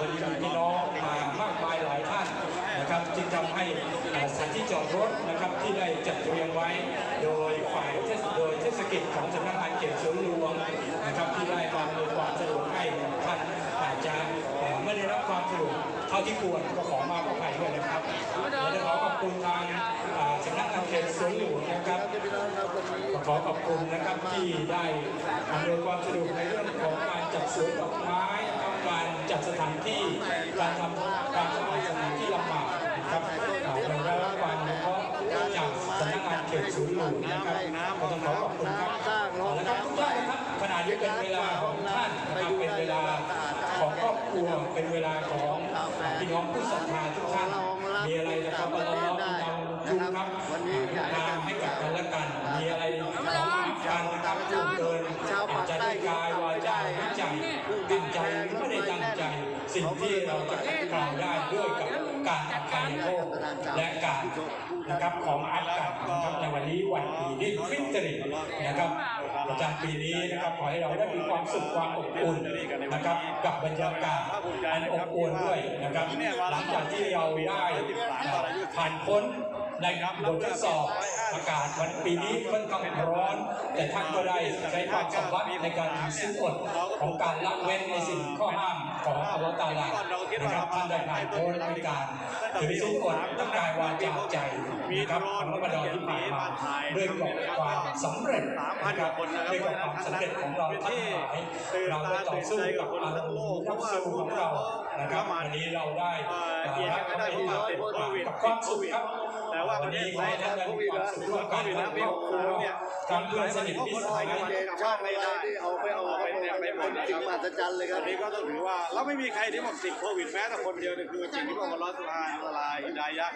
วันนี้มีพี่น้องมามากมายหลายท่านนะครับจึงทำให้สถานที่จอดรถนะครับที่ได้จัดเตรียมไว้ โดยฝ่ายเทศโดยเทศกิจของสำนักงานเขตสวนหลวงนะครับที่ได้มาอำนความสะดวกให้ท่านอาจจะไม่ได้รับความสะดวกเท่าที่ควรก็ขอมาขออภัยด้วยนะครับและขอขอบคุณทางสำนักงานเขตสวนหลวงนะครับขอขอบคุณนะครับที่ได้อำนวยความสะดวกในเรื่องของการจัดสวนดอกไม้ การจัดสถานที่การทำการทำงานสถานที่ลำบากนะครับอ่าเราได้รับความอนุเคราะห์จากสำนักงานเขตศูนย์หลวงนะครับก็ต้องขอขอบคุณครับนะครับทุกท่านนะครับขณะนี้เป็นเวลาของท่านนะครับเป็นเวลาของครอบครัวเป็นเวลาของพี่น้องผู้ศรัทธาทุกท่านมีอะไรนะครับเราเราเราดูครับตามให้กับกันและกัน มีอะไรขอมากันนะครับร่วมเกินอาจจะด้วยกายวาจาหรือใจตั้ งใจหรือไม่ได้ตั้งใจ สิ่งที่เราจะกลาวได้ด้วยกับการอภัยโทษและการนะครับของอักกันะครับในวันนี้วันอีดินฟิตรีนะครับประจำปีนี้นะครับขอให้เราได้มีความสุขความอบอุ่นนะครับกับบรรยากาศอันอบอุ่นด้วยนะครับหลังจากที่เราได้ผ่านพ้นในบททดสอบาศวันปีนี้ค่อนข้างร้อน แต่ท่านก็ได้ใช้ความสามารถในการถือสิ้นอดของการละเว้นในสิ่งข้อห้ามของอัลลอฮฺตาลานะครับท่านได้ผ่านพ้นในการถือสิ้นอดตั้งกายวาจาใจนะครับของรัมฎอนที่ผ่านมาด้วยกับความสำเร็จนะครับด้วยกับความสำเร็จของเราทั้งหลายเราได้ต่อสู้กับอารมณ์นักสู้ของเรานะครับวันนี้เราได้รับความเป็นกับความสุขครับแต่ว่าวันนี้ขอให้ท่านได้มีความสุขร่วมกันทั้งครอบครัวทั้งเพื่อนสนิทมิตรสหายชอบไม่ได้ที่เอาไปเอาไปเนี่ยไปหมดสิ่งมหัศจรรย์เลยคตรัอบนนี้ก็ต้องถือว่าเราไม่มีใครที่บอกติดโควิดแม้แต่คนเดียวเนี่ยคือสิ่งที่พระองค์อัลลอฮฺสุบฮานะฮูวะตะอาลาฮิดายะห์